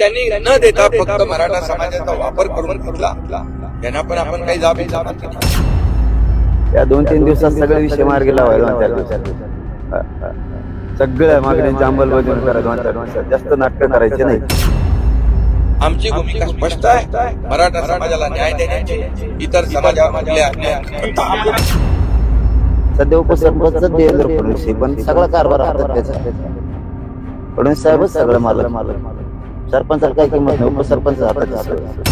त्यांनी न देता फक्त मराठा समाजाचा वापर करून घेतला. त्यांना पण आपण काही जाब? या दोन तीन दिवसात सगळे विषय मार्गी लावायला चार दिवसात. सगळ्या मागण्यांची अंमलबजावणी करा दोन चार दिवसात जास्त नाटकं करायचे नाही आमची भूमिका स्पष्ट आहे. मराठा समाजाला न्याय देण्याची इतर सध्या उपसरपंच देवेंद्र फडणवीस पण सगळा कारभार हातात त्याचा फडणवीस साहेबच सगळं मालक. सरपंचाला काही किंमत नाही उपसरपंच हातात आहे सगळं.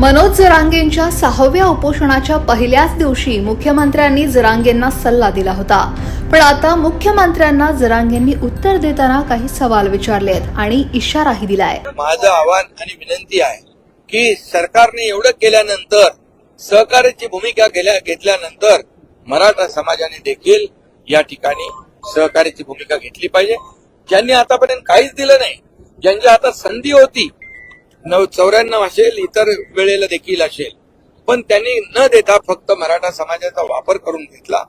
मनोज जरांगेंच्या सहाव्या उपोषणाच्या पहिल्याच दिवशी मुख्यमंत्र्यांनी जरांगेंना सल्ला दिला होता. पण आता मुख्यमंत्र्यांना जरांगेंनी उत्तर देताना काही सवाल विचारलेत आणि इशाराही दिलाय. माझं आव्हान आणि विनंती आहे की सरकारने एवढं केल्यानंतर सहकार्याची भूमिका घेतल्यानंतर मराठा समाजाने देखील या ठिकाणी सहकार्याची भूमिका घेतली पाहिजे. ज्यांनी आतापर्यंत काहीच दिलं नाही ज्यांच्या आता संधी होती नऊ चौऱ्याण्णव असेल इतर वेळेला देखील असेल. पण त्यांनी न देता फक्त मराठा समाजाचा वापर करून घेतला.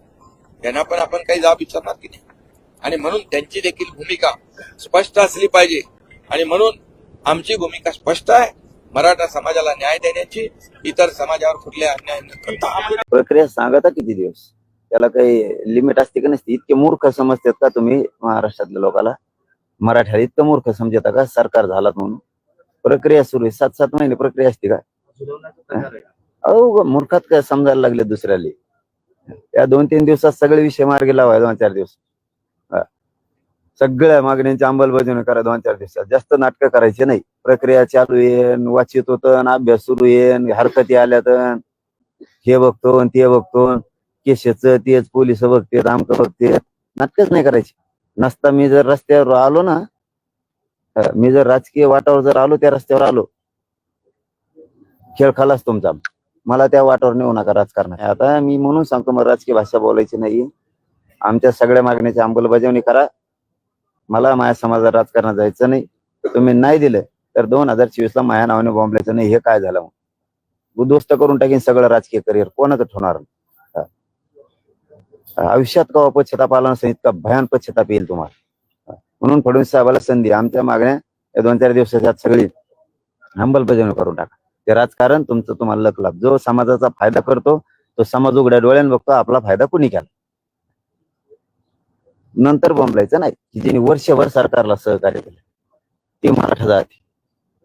त्यांना पण आपण काही जाब विचारणार की नाही. आणि म्हणून त्यांची देखील भूमिका स्पष्ट असली पाहिजे. आणि म्हणून आमची भूमिका स्पष्ट आहे. मराठा समाजाला न्याय देण्याची इतर समाजावर कुठले अन्याय न करता प्रक्रिया सांगता किती दिवस? त्याला काही लिमिट असते का नसते? इतके मूर्ख समजतात का तुम्ही महाराष्ट्रातल्या लोकांना मराठ्याला इतकं मूर्ख समजता का? सरकार झालात म्हणून. प्रक्रिया सुरू आहे. सात सात महिने प्रक्रिया असते का? अहो मूर्खात काय समजायला लागले दुसऱ्याला? या दोन तीन दिवसात सगळे विषय मार्गी लावाय दोन चार दिवस सगळ्या मागण्यांची अंमलबजावणी करा दोन चार दिवसात. जास्त नाटकं करायची नाही. प्रक्रिया चालू येईन वाचित होतं अभ्यास सुरू येईन हरकती आल्या तर हे बघतो आणि ते बघतो केसेच तेच पोलीस बघते आमक बघते नाटकच नाही करायची. नसता मी जर रस्त्यावर आलो ना मी जर राजकीय वाटावर जर आलो त्या रस्त्यावर आलो. खेळ खालाच तुमचा. मला त्या वाटावर नेऊ नका राजकारण आता मी म्हणून सांगतो मला राजकीय भाषा बोलायची नाही. आमच्या सगळ्या मागण्याची अंमलबजावणी करा. मला माझ्या समाजात राजकारणात जायचं नाही. तुम्ही नाही दिलं तर दोन हजार चोवीस ला माझ्या नावाने बॉम्बलायचं नाही. हे काय झालं मग? उद्ध्वस्त करून टाकीन सगळं राजकीय करिअर. कोणाचं ठेवणार? आयुष्यात का पश्चाताप आला नसेल इतका भयान पश्चाताप येईल तुम्हाला. म्हणून फडणवीस साहेबाला संधी आमच्या मागण्या या दोन चार दिवसाच्या सगळी अंमलबजावणी करून टाका. ते राजकारण तुमचं तुम्हाला लक लाभ. जो समाजाचा फायदा करतो तो समाज उघड्या डोळ्याने बघतो आपला फायदा कुणी केला नंतर बोंबलायचं नाही. की ज्यांनी वर्षभर सरकारला सहकार्य केलं ते मराठा जाती.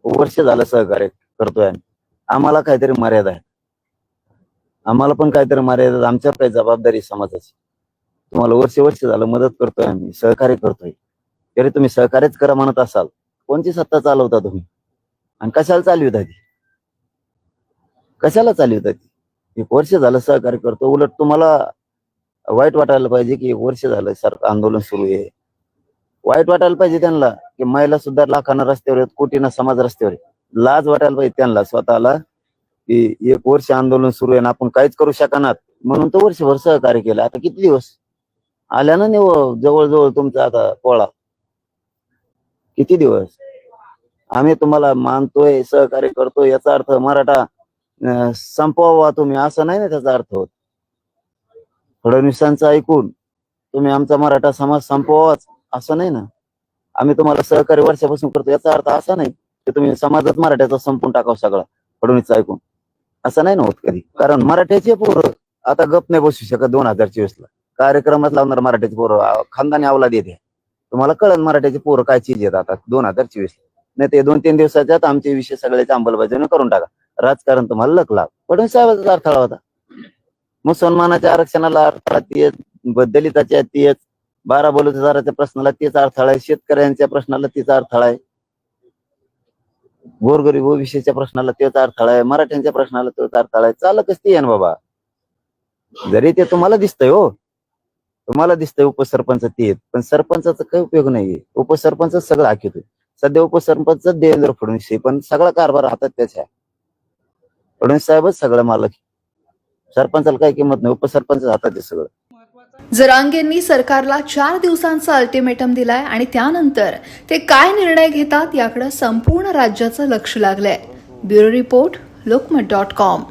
वर्ष झालं सहकार्य करतोय आम्हाला काहीतरी मर्यादा आहे. आम्हाला पण काहीतरी मर्यादा आमच्यावर काही जबाबदारी समाजाची. तुम्हाला वर्ष वर्ष झालं मदत करतोय आम्ही सहकार्य करतोय. तरी तुम्ही सहकार्यच करा म्हणत असाल. कोणची सत्ता चालवता तुम्ही? आणि कशाला चालविता ती कशाला चालविता ती एक वर्ष झालं सहकार्य करतो उलट तुम्हाला वाईट वाटायला पाहिजे की एक वर्ष झालं सर आंदोलन सुरू आहे. वाईट वाटायला पाहिजे त्यांना की महिला सुद्धा लाखांना रस्त्यावर आहेत कोटीना समाज रस्त्यावर आहे. लाज वाटायला पाहिजे त्यांना स्वतःला. की एक वर्ष आंदोलन सुरू आहे ना आपण काहीच करू शकणार म्हणून तो वर्षभर सहकार्य केलं. आता किती दिवस? आल्या ना निव हो, जवळजवळ तुमचा आता पोळा किती दिवस? आम्ही तुम्हाला मानतोय सहकार्य करतोय याचा अर्थ मराठा संपवा तुम्ही असं नाही ना त्याचा अर्थ होत. फडणवीसांचं ऐकून तुम्ही आमचा मराठा समाज संपवाच असं नाही ना? आम्ही तुम्हाला सहकार्य वर्षापासून करतो याचा अर्थ असा नाही की तुम्ही समाजात मराठ्याचा संपून टाकावं सगळा फडणवीसचं ऐकून. असं नाही ना होत कधी. कारण मराठ्याचे पोरं आता गप नाही बसू शकत दोन हजार चोवीस ला. कार्यक्रमात लावणार मराठ्याचे पोरं खानदानी अवलाद येते. तुम्हाला कळन मराठ्याचे पोरं काय चीज येतात आता दोन हजार चोवीस नाही ते दोन तीन दिवसाच्यात आमचे विषय सगळ्याची अंमलबजावणी करून टाका. राजकारण तुम्हाला लकला फडणवीस साहेबाचा अडथळा होता मुसलमानाच्या आरक्षणाला अडथळा तेच बदलिताच्या तेच बारा बलुतेदाराच्या प्रश्नाला तेच अडथळा आहे शेतकऱ्यांच्या प्रश्नाला तेच अडथळा आहे. गोरगरीब ओबीसीच्या प्रश्नाला तेच अडथळा आहे मराठ्यांच्या प्रश्नाला तोच अडथळा आहे चालकच ते आहे ना बाबा. जरी ते तुम्हाला दिसतंय हो. तुम्हाला दिसतंय उपसरपंच ते पण सरपंचाचा काही उपयोग नाहीये. उपसरपंच सगळं आखितोय सध्या उपसरपंच देवेंद्र फडणवीस पण सगळा कारभार हातात त्याच्या फडणवीस साहेबच सगळं मालक सरपंचाला काही किंमत नाही उपसरपंच हातात आहे सगळं. जरांगेंनी सरकारला चार दिवसांचा अल्टिमेटम दिलाय आणि त्यानंतर ते काय निर्णय घेतात याकडे संपूर्ण राज्याचं लक्ष लागलंय. Bureau report Lokmat dot com.